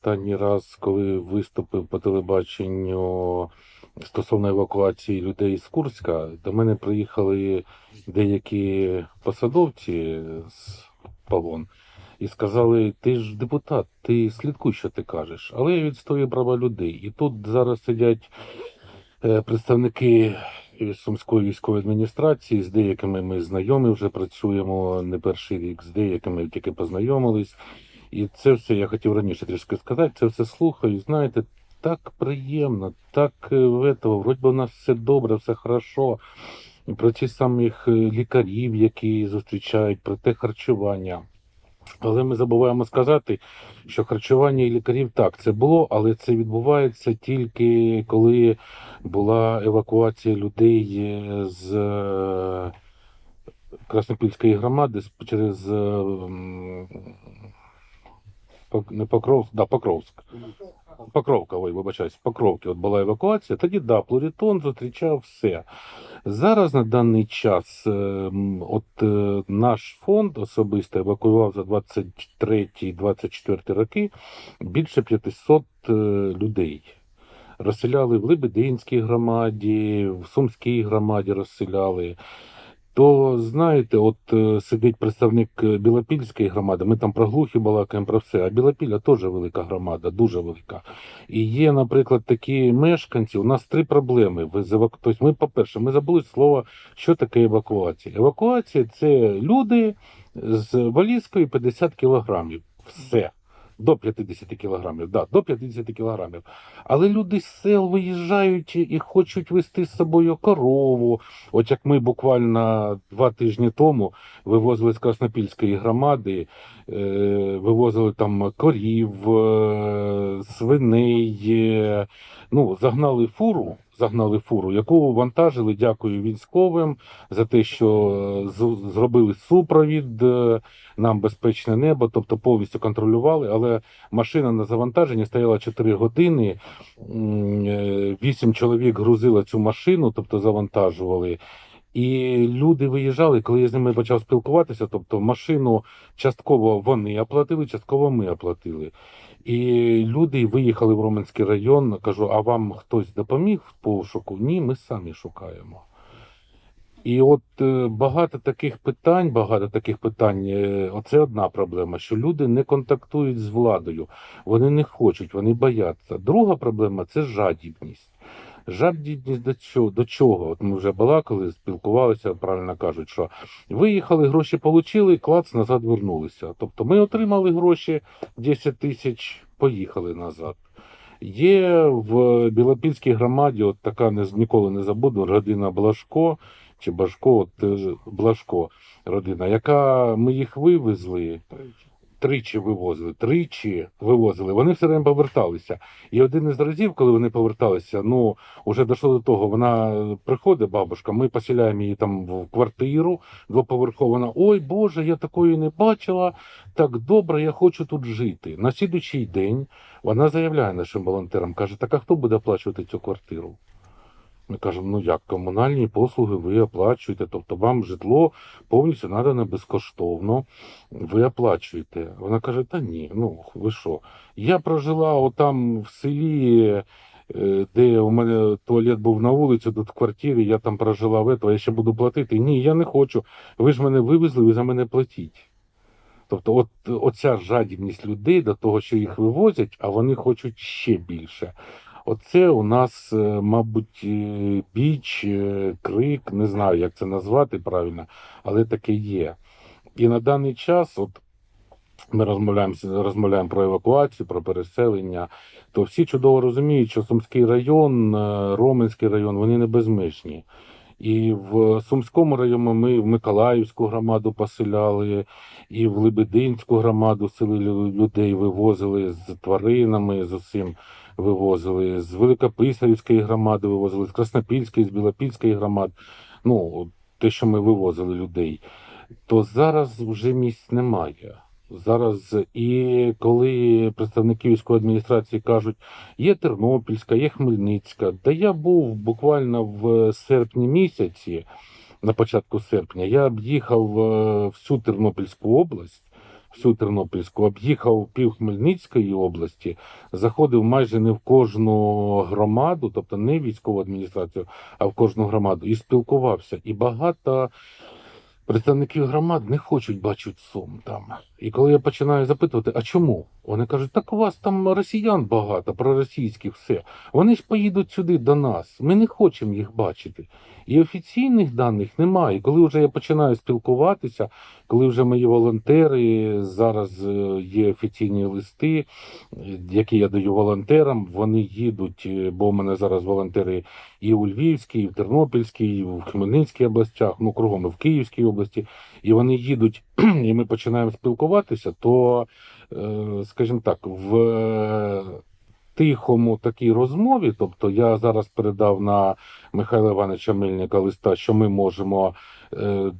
останній раз, коли виступив по телебаченню стосовно евакуації людей з Курська, до мене приїхали деякі посадовці з погон і сказали: ти ж депутат, ти слідкуй, що ти кажеш. Але я відстоюю права людей. І тут зараз сидять е, представники Сумської військової адміністрації, з деякими ми знайомі вже працюємо не перший рік, з деякими тільки познайомились. І це все я хотів раніше трішки сказати. Це все слухаю. Знаєте, так приємно, так е, этого, вроді у нас все добре, все хорошо. Про ті самих е, лікарів, які зустрічають, про те харчування. Але ми забуваємо сказати, що харчування і лікарів так це було, але це відбувається тільки коли була евакуація людей е, з Краснопільської громади через не Покровськ, да, Покровськ. Покровка, ой, вибачаюсь, Покровки. От була евакуація. Тоді да, Плурітон зустрічав все. Зараз на даний час е, от е, наш фонд особисто евакуював за 23-24 роки більше 500 е, людей. Розселяли в Лебединській громаді, в Сумській громаді розселяли. То знаєте, от е, сидить представник е, Білопільської громади, ми там про глухі балакаємо про все, а Білопілля теж велика громада, дуже велика. І є, наприклад, такі мешканці. У нас три проблеми. Ви з тобто ми, по-перше, ми забули слово, що таке евакуація. Евакуація це люди з валізкою 50 кілограмів. Все. До 50 кілограмів, да, до 50 кілограмів. Але люди з сел виїжджають і хочуть вести з собою корову. От як ми буквально два тижні тому вивозили з Краснопільської громади, е, вивозили там корів, е, свиней. е, Ну, загнали фуру, загнали фуру, яку вантажили, дякую військовим за те, що е, зробили супровід, е, нам безпечне небо, тобто повністю контролювали, але машина на завантаженні стояла 4 години. Е, Вісім чоловік грузили цю машину, тобто завантажували. І люди виїжджали, коли я з ними почав спілкуватися, тобто машину частково вони оплатили, частково ми оплатили. І люди виїхали в Роменський район. Кажу, а вам хтось допоміг в пошуку? Ні, ми самі шукаємо. І от е, багато таких питань, багато таких питань. е, Оце одна проблема, що люди не контактують з владою, вони не хочуть, вони бояться. Друга проблема це жадібність. Жадібність до чого? До чого? От ми вже балакали, спілкувалися, правильно кажуть, що виїхали, гроші отримали, клац назад вернулися. Тобто ми отримали гроші 10 тисяч, поїхали назад. Є в Білопільській громаді от така не, ніколи не забуду родина Блажко чи Башко, от е, Блажко родина, яка ми їх вивезли, тричі вивозили, тричі вивозили. Вони все время поверталися. І один із разів, коли вони поверталися, ну вже дійшло до того, вона приходить, бабушка, ми поселяємо її там в квартиру двоповерхову. Вона, ой Боже, я такої не бачила. Так добре, я хочу тут жити. На слідуючий день вона заявляє нашим волонтерам, каже: так а хто буде оплачувати цю квартиру? Ми кажемо, ну як комунальні послуги ви оплачуєте, тобто вам житло повністю надано безкоштовно, ви оплачуєте. Вона каже: Та ні, ну ви що? Я прожила отам в селі, е, де у мене туалет був на вулиці, тут в квартирі, я там прожила в этого, я ще буду платити. Ні, я не хочу. Ви ж мене вивезли, ви за мене платіть. Тобто, от оця жадібність людей до того, що їх вивозять, а вони хочуть ще більше. Оце у нас, е, мабуть, е, біч, е, крик, не знаю, як це назвати правильно, але таке є. І на даний час, от ми розмовляємо, розмовляємо про евакуацію, про переселення, то всі чудово розуміють, що Сумський район, Роменський район, вони не безмежні. І в Сумському районі ми в Миколаївську громаду поселяли, і в Лебединську громаду селили людей, вивозили з тваринами, з усім вивозили, з Великописарівської громади вивозили, з Краснопільської, з Білопільської громад. Ну, те, що ми вивозили людей, то зараз вже місць немає. Зараз і коли представники військової адміністрації кажуть, є Тернопільська, є Хмельницька, та я був буквально в серпні місяці, на початку серпня, я об'їхав е, всю Тернопільську область, всю Тернопільську, об'їхав пів Хмельницької області, заходив майже не в кожну громаду, тобто не військову адміністрацію, а в кожну громаду, і спілкувався. І багато представників громад не хочуть бачити Сум там. І коли я починаю запитувати, а чому? Вони кажуть, так у вас там росіян багато, проросійських все. Вони ж поїдуть сюди до нас. Ми не хочемо їх бачити. І офіційних даних немає. Коли вже я починаю спілкуватися, коли вже мої волонтери зараз е, є офіційні листи, які я даю волонтерам, вони їдуть, е, бо у мене зараз волонтери і у Львівській, і в Тернопільській, і в Хмельницькій областях, ну кругом і в Київській області, і вони їдуть, і ми починаємо спілкуватися, то, е, скажімо так, в тихому такій розмові, тобто я зараз передав на Михайла Івановича Мельника листа, що ми можемо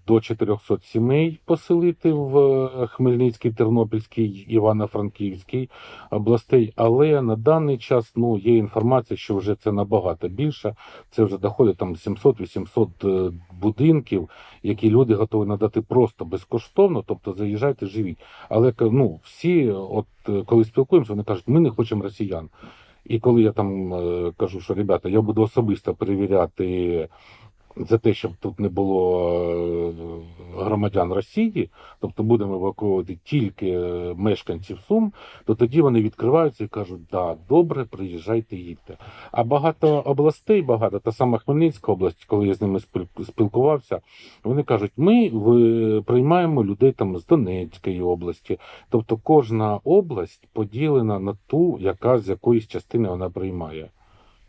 до 400 сімей поселити в е, Хмельницький, Тернопільський, Івано-Франківський областей, але на даний час ну, є інформація, що вже це набагато більше. Це вже доходить там 700-800 е, будинків, які люди готові надати просто безкоштовно, тобто заїжджайте, живіть. Але ну, всі, от е, коли спілкуємося, вони кажуть, ми не хочемо росіян. І коли я там е, кажу, що ребята, я буду особисто перевіряти за те, щоб тут не було е, громадян Росії, тобто будемо евакуювати тільки е, мешканців Сум, то тоді вони відкриваються і кажуть, да, добре, приїжджайте, їдьте. А багато областей, багато, та сама Хмельницька область, коли я з ними спіл- спілкувався, вони кажуть, ми приймаємо людей там з Донецької області. Тобто кожна область поділена на ту, яка з якоїсь частини вона приймає.